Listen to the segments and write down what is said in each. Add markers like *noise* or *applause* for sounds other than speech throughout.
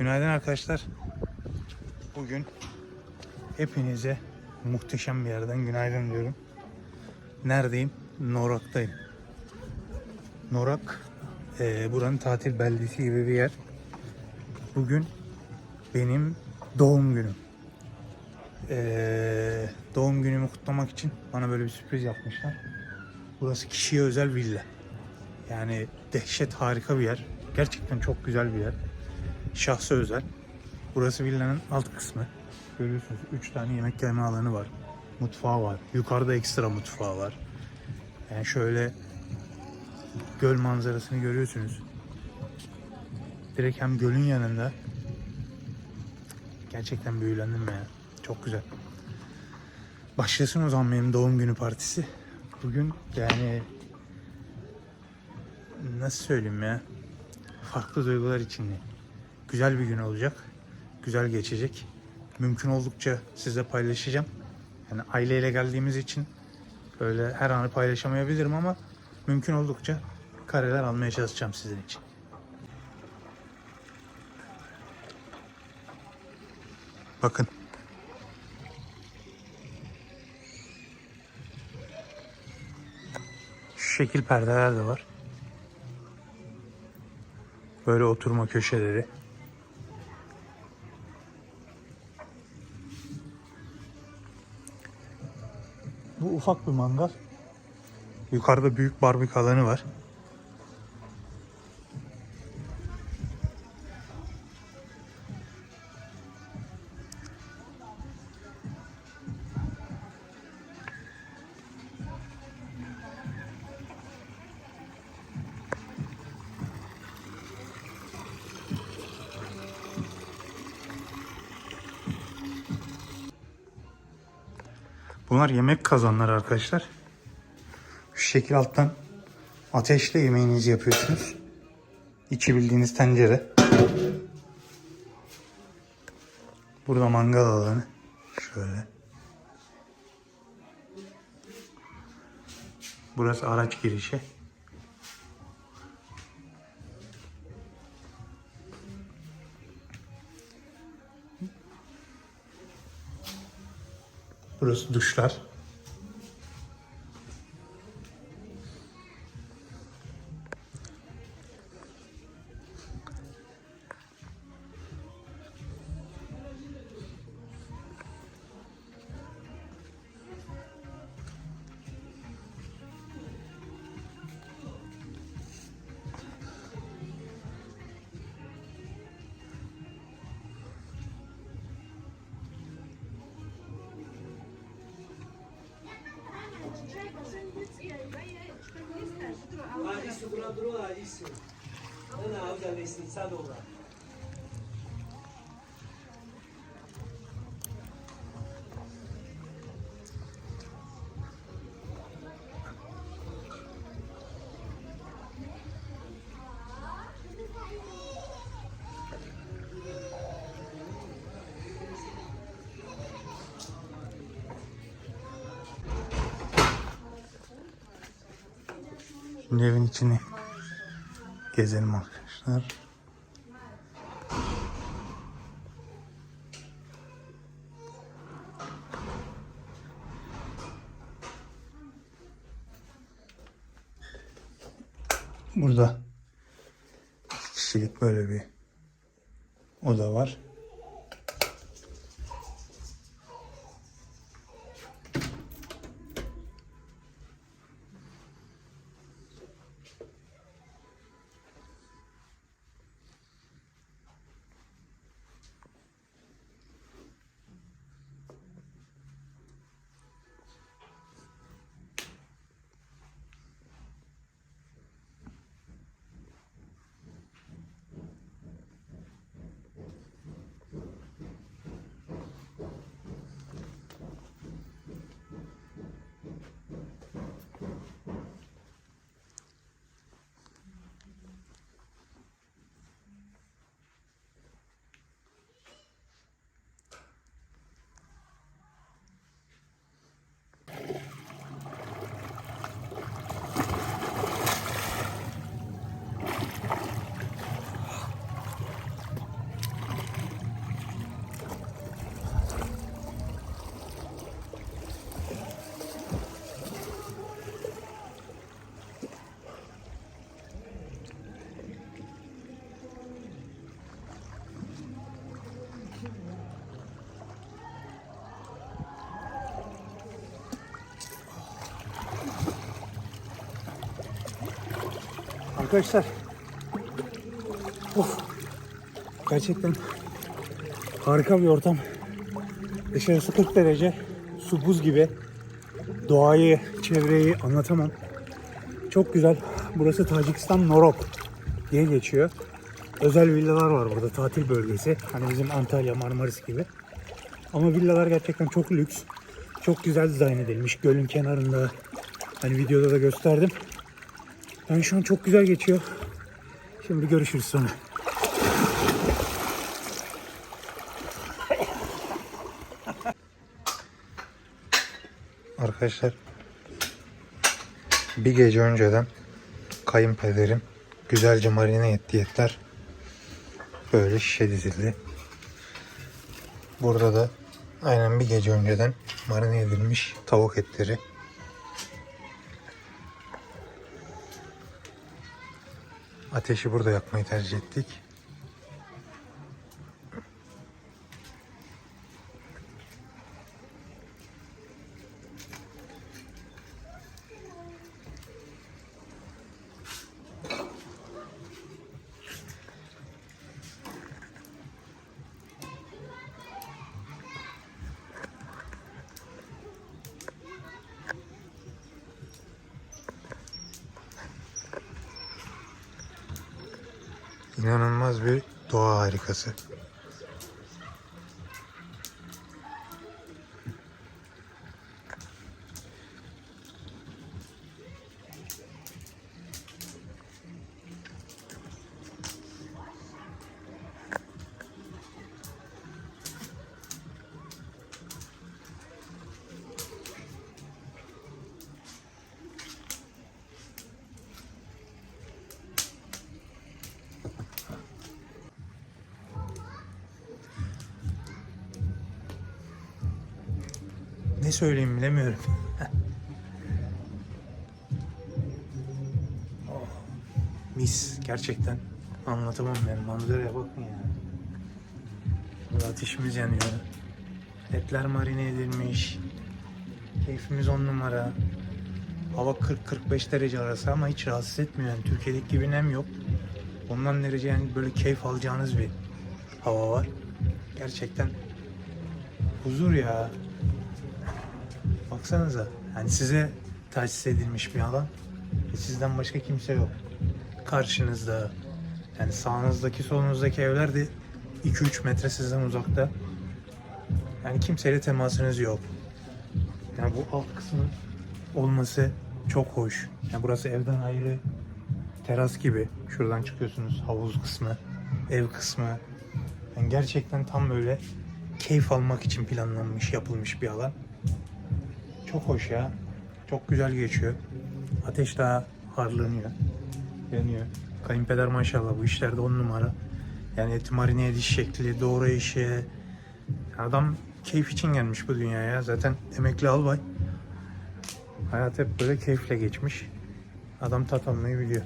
Günaydın arkadaşlar. Bugün hepinize muhteşem bir yerden günaydın diyorum. Neredeyim? Norak'tayım. Norak eee, buranın tatil beldesi gibi bir yer. Bugün benim doğum günüm. Eee, doğum günümü kutlamak için bana böyle bir sürpriz yapmışlar. Burası kişiye özel villa. Yani dehşet harika bir yer. Gerçekten çok güzel bir yer. Şahsı özel. Burası villanın alt kısmı. Görüyorsunuz 3 tane yemek yeme alanı var. Mutfağı var. Yukarıda ekstra mutfağı var. Yani şöyle göl manzarasını görüyorsunuz. Direkt hem gölün yanında. Gerçekten büyülendim ya. Çok güzel. Başlasın o zaman benim doğum günü partisi. Bugün yani nasıl söyleyeyim ya farklı duygular içinde. Güzel bir gün olacak. Güzel geçecek. Mümkün oldukça sizle paylaşacağım. Yani aileyle geldiğimiz için öyle her anı paylaşamayabilirim ama mümkün oldukça kareler almaya çalışacağım sizin için. Bakın. Şu şekil perdeler de var. Böyle oturma köşeleri. Bu ufak bir mangal. Yukarıda büyük barbekü alanı var. Bunlar yemek kazanları arkadaşlar. Şu şekil alttan ateşle yemeğinizi yapıyorsunuz. İçi bildiğiniz tencere. Burada mangal alanı. Şöyle. Burası araç girişi. Burası duşlar. взяли з лиця до Gezelim arkadaşlar. Burada kişilik böyle bir oda var. Arkadaşlar. Of. Gerçekten harika bir ortam. Dışarısı 40 derece. Su buz gibi. Doğayı, çevreyi anlatamam. Çok güzel. Burası Tacikistan Norok diye geçiyor. Özel villalar var burada tatil bölgesi. Hani bizim Antalya, Marmaris gibi. Ama villalar gerçekten çok lüks. Çok güzel dizayn edilmiş. Gölün kenarında. Hani videoda da gösterdim. Yani şu an çok güzel geçiyor. Şimdi görüşürüz sonra. Arkadaşlar bir gece önceden kayınpederim güzelce marine etti etler böyle şişe dizildi. Burada da aynen bir gece önceden marine edilmiş tavuk etleri. Ateşi burada yakmayı tercih ettik. İnanılmaz bir doğa harikası. Ne söyleyeyim bilemiyorum. *laughs* Oh, mis gerçekten. Anlatamam ben. Manzaraya bakın ya. Burada ateşimiz yanıyor. Etler marine edilmiş. Keyfimiz on numara. Hava 40-45 derece arası ama hiç rahatsız etmiyor. Yani Türkiye'deki gibi nem yok. Ondan derece yani böyle keyif alacağınız bir hava var. Gerçekten huzur ya. Baksanıza. Yani size tahsis edilmiş bir alan. Ve sizden başka kimse yok. Karşınızda. Yani sağınızdaki solunuzdaki evler de 2-3 metre sizden uzakta. Yani kimseyle temasınız yok. Yani bu alt kısmın olması çok hoş. Yani burası evden ayrı teras gibi. Şuradan çıkıyorsunuz havuz kısmı, ev kısmı. Yani gerçekten tam böyle keyif almak için planlanmış, yapılmış bir alan. Çok hoş ya. Çok güzel geçiyor. Ateş daha harlanıyor. Yanıyor. Kayınpeder maşallah bu işlerde on numara. Yani eti marine ediş şekli, doğrayışı. Adam keyif için gelmiş bu dünyaya. Zaten emekli albay. Hayat hep böyle keyifle geçmiş. Adam tat almayı biliyor.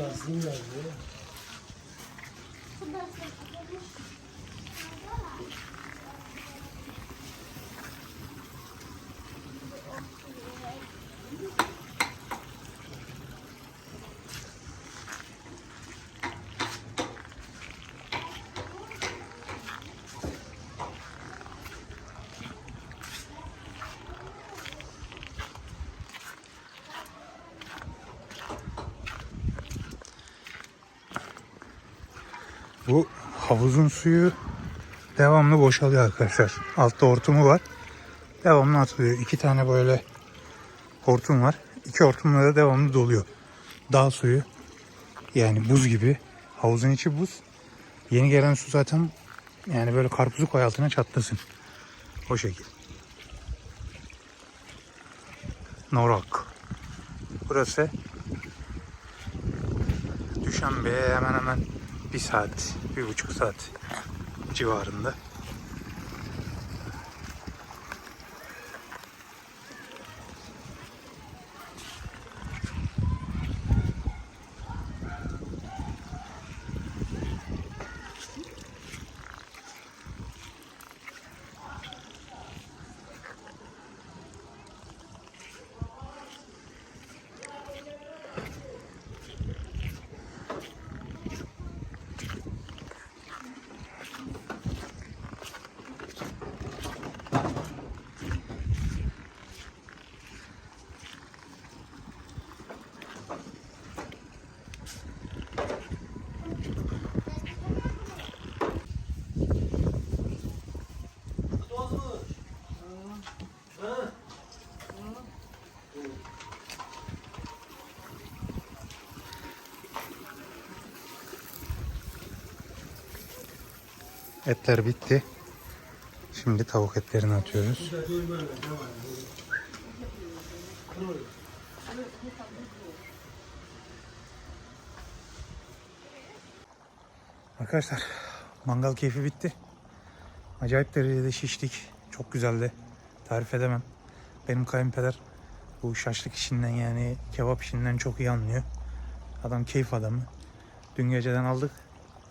Yazdım yazdı. Bu havuzun suyu devamlı boşalıyor arkadaşlar. Altta hortumu var. Devamlı atılıyor. İki tane böyle hortum var. İki hortumla da devamlı doluyor. Dağ suyu yani buz gibi. Havuzun içi buz. Yeni gelen su zaten yani böyle karpuzu koy altına çatlasın. O şekil. Norak. Burası Düşenbe'ye hemen hemen bir saat, bir buçuk saat civarında. Etler bitti. Şimdi tavuk etlerini atıyoruz. Arkadaşlar mangal keyfi bitti. Acayip derecede şiştik. Çok güzeldi. Tarif edemem. Benim kayınpeder bu şaşlık işinden yani kebap işinden çok iyi anlıyor. Adam keyif adamı. Dün geceden aldık.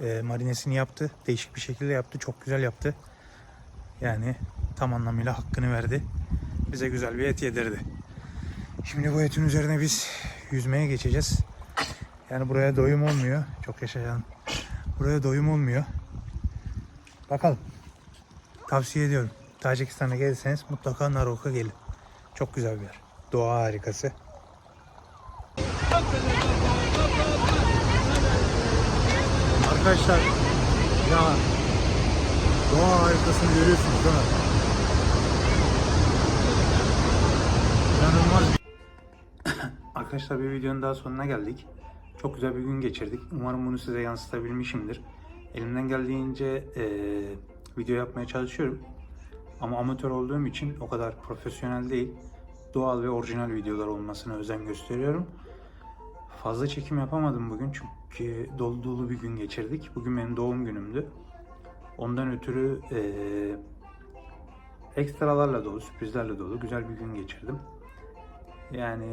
E, marinesini yaptı. Değişik bir şekilde yaptı. Çok güzel yaptı. Yani tam anlamıyla hakkını verdi. Bize güzel bir et yedirdi. Şimdi bu etin üzerine biz yüzmeye geçeceğiz. Yani buraya doyum olmuyor. Çok yaşayan. Buraya doyum olmuyor. Bakalım. Tavsiye ediyorum. Tacikistan'a gelirseniz mutlaka Narok'a gelin. Çok güzel bir yer. Doğa harikası. Arkadaşlar ya doğa harikasını görüyorsunuz değil mi? İnanılmaz bir... *coughs* Arkadaşlar bir videonun daha sonuna geldik. Çok güzel bir gün geçirdik. Umarım bunu size yansıtabilmişimdir. Elimden geldiğince eee, video yapmaya çalışıyorum. Ama amatör olduğum için o kadar profesyonel değil. Doğal ve orijinal videolar olmasına özen gösteriyorum. Fazla çekim yapamadım bugün çünkü dolu dolu bir gün geçirdik. Bugün benim doğum günümdü. Ondan ötürü eee, ekstralarla dolu, sürprizlerle dolu güzel bir gün geçirdim. Yani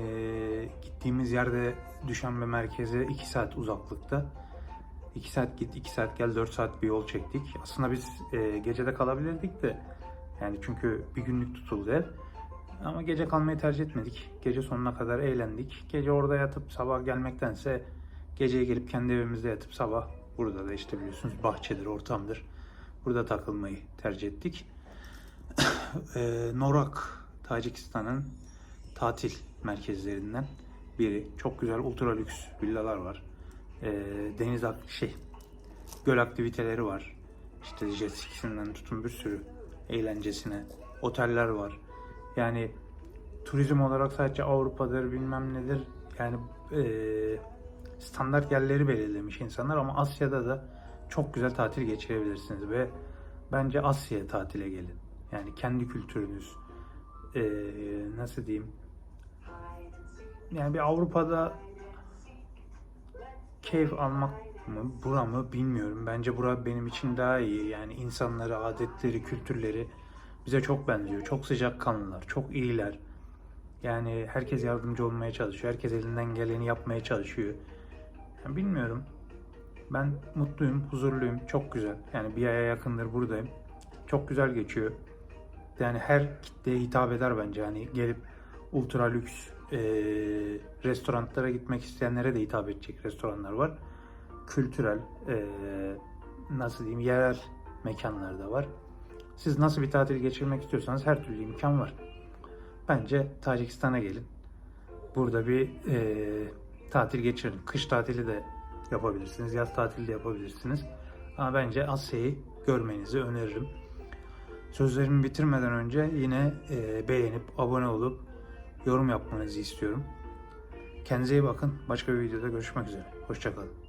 gittiğimiz yerde Düşenbe merkeze 2 saat uzaklıkta. 2 saat git, 2 saat gel, 4 saat bir yol çektik. Aslında biz e, gecede kalabilirdik de yani çünkü bir günlük tutuldu ev. Ama gece kalmayı tercih etmedik. Gece sonuna kadar eğlendik. Gece orada yatıp sabah gelmektense geceye gelip kendi evimizde yatıp sabah burada da işte biliyorsunuz bahçedir, ortamdır. Burada takılmayı tercih ettik. *coughs* e, Norak, Tacikistan'ın tatil merkezlerinden biri. Çok güzel ultra lüks villalar var. E, deniz şey göl aktiviteleri var. İşte jet skisinden tutun bir sürü eğlencesine. Oteller var. Yani turizm olarak sadece Avrupa'dır bilmem nedir. Yani eee, standart yerleri belirlemiş insanlar ama Asya'da da çok güzel tatil geçirebilirsiniz ve bence Asya'ya tatile gelin. Yani kendi kültürünüz eee, nasıl diyeyim yani bir Avrupa'da keyif almak mı, bura mı bilmiyorum. Bence bura benim için daha iyi. Yani insanları, adetleri, kültürleri bize çok benziyor. Çok sıcakkanlılar, çok iyiler. Yani herkes yardımcı olmaya çalışıyor. Herkes elinden geleni yapmaya çalışıyor. Yani bilmiyorum. Ben mutluyum, huzurluyum. Çok güzel. Yani bir aya yakındır buradayım. Çok güzel geçiyor. Yani her kitleye hitap eder bence. Yani gelip ultra lüks eee, restoranlara gitmek isteyenlere de hitap edecek restoranlar var. Kültürel, eee, nasıl diyeyim, yerel mekanlar da var. Siz nasıl bir tatil geçirmek istiyorsanız her türlü imkan var. Bence Tacikistan'a gelin. Burada bir eee, tatil geçirin. Kış tatili de yapabilirsiniz, yaz tatili de yapabilirsiniz. Ama bence Asya'yı görmenizi öneririm. Sözlerimi bitirmeden önce yine e, beğenip abone olup yorum yapmanızı istiyorum. Kendinize iyi bakın. Başka bir videoda görüşmek üzere. Hoşçakalın.